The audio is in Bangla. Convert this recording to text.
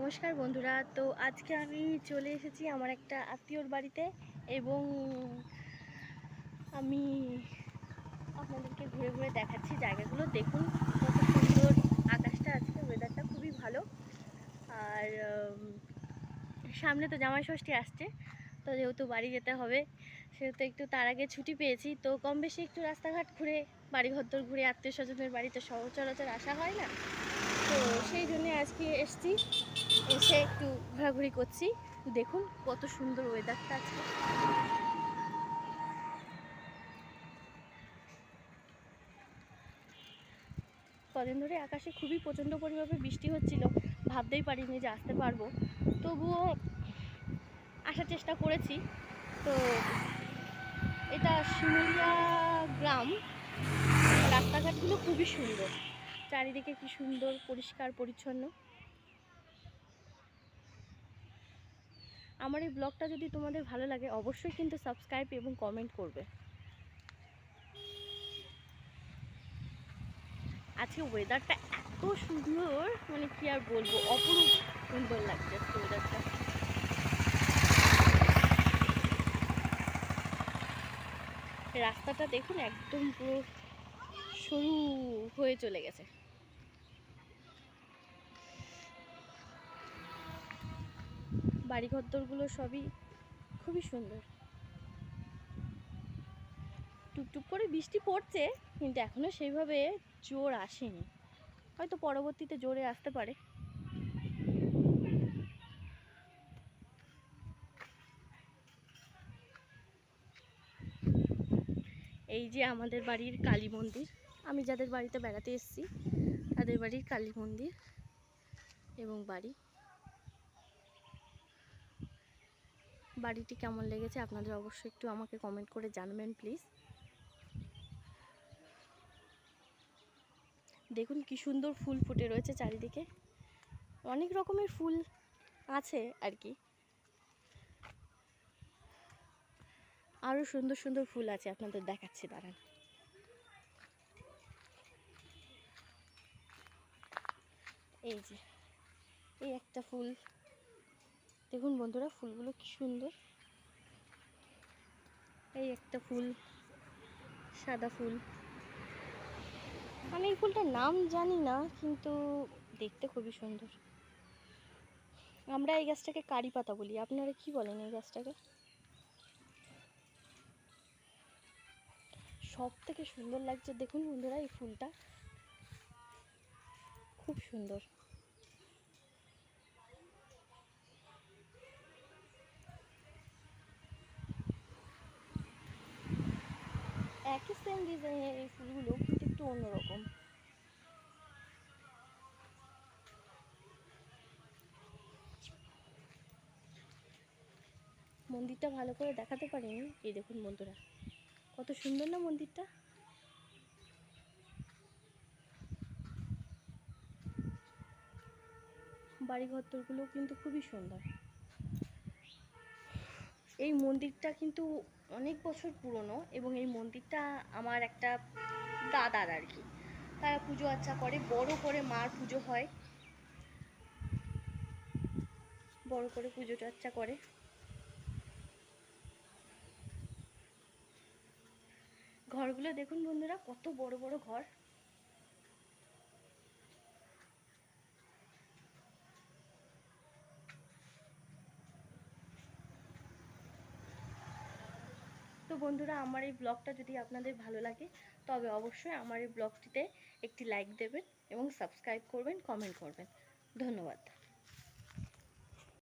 নমস্কার বন্ধুরা। তো আজকে আমি চলে এসেছি আমার একটা আত্মীয়র বাড়িতে এবং আমি আপনাদেরকে ঘুরে ঘুরে দেখাচ্ছি জায়গাগুলো। দেখুন কত সুন্দর আকাশটা আজকে ওয়েদারটা খুবই ভালো। আর সামনে তো জামাই ষষ্ঠী আসছে, তো যেহেতু বাড়ি যেতে হবে, সেহেতু একটু তার আগে ছুটি পেয়েছি। তো কম বেশি একটু রাস্তাঘাট ঘুরে বাড়ি ঘরদোর ঘুরে আত্মীয় স্বজনের বাড়িতে সচরাচর আসা হয় না? তো সেই জন্য আজকে এসছি। এসে একটু ঘোরাঘুরি করছি। দেখুন কত সুন্দর ওয়েদারটা আছে। কদিন ধরে আকাশে খুবই প্রচণ্ড পরিমাণে বৃষ্টি হচ্ছিল, ভাবতেই পারিনি যে আসতে পারব। তবুও আসার চেষ্টা করেছি। তো এটা শিমুলিয়া গ্রাম। রাস্তাঘাটগুলো খুবই সুন্দর। চারিদিকে কি সুন্দর, পরিষ্কার, পরিচ্ছন্ন। আমার এই ব্লগটা যদি তোমাদের ভালো লাগে, অবশ্যই কিন্তু সাবস্ক্রাইব এবং কমেন্ট করবে। আজকে ওয়েদারটা এত সুন্দর মানে কি আর বলব, অপরূপ সুন্দর লাগছে আজকে ওয়েদারটা রাস্তাটা দেখুন, একদম পুরো সরু হয়ে চলে গেছে। বাড়ি ঘরদোরগুলো সবই খুবই সুন্দর। টুকটুক করে বৃষ্টি পড়ছে, কিন্তু এখনও সেইভাবে জোর আসেনি। হয়তো পরবর্তীতে জোরে আসতে পারে। এই যে আমাদের বাড়ির কালী মন্দির, আমি যাদের বাড়িতে বেড়াতে এসেছি, তাদের বাড়ির কালী মন্দির এবং বাড়ি। বাড়িটি কেমন লেগেছে আপনাদের অবশ্যই একটু আমাকে কমেন্ট করে জানাবেন প্লিজ দেখুন কি সুন্দর ফুল ফুটে রয়েছে চারিদিকে। অনেক রকমের ফুল আছে আর কি। আরও সুন্দর সুন্দর ফুল আছে, আপনাদের দেখাচ্ছি, দাঁড়ান। এই যে, এই একটা ফুল। দেখুন বন্ধুরা, ফুলগুলো কি সুন্দর। এই একটা ফুল, সাদা ফুল। আমি এই ফুলটার নাম জানি না, কিন্তু দেখতে খুবই সুন্দর। আমরা এই গাছটাকে কারি পাতা বলি। আপনারা কি বলেন এই গাছটাকে? সব থেকে সুন্দর লাগছে, দেখুন বন্ধুরা এই ফুলটা। খুব সুন্দর। একই সেম ডিজাইনের এই ফুলগুলো, কিন্তু একটু অন্যরকম। মন্দিরটা ভালো করে দেখাতে পারিনি। এই দেখুন বন্ধুরা, কত সুন্দর না মন্দিরটা? বাড়ি ঘরদোরগুলো কিন্তু খুবই সুন্দর। এই মন্দিরটা কিন্তু অনেক বছর পুরনো এবং এই মন্দিরটা আমার একটা দাদার আর কি। তারা পুজো আচ্ছা করে, বড় করে মার পুজো হয়। বড় করে পুজো চর্চা করে। ঘরগুলো দেখুন বন্ধুরা, কত বড় বড় ঘর। বন্ধুরা, আমার এই ব্লগটা যদি আপনাদের ভালো লাগে, তবে অবশ্যই আমার এই ব্লগটিতে একটি লাইক দেবেন এবং সাবস্ক্রাইব করবেন কমেন্ট করবেন। ধন্যবাদ।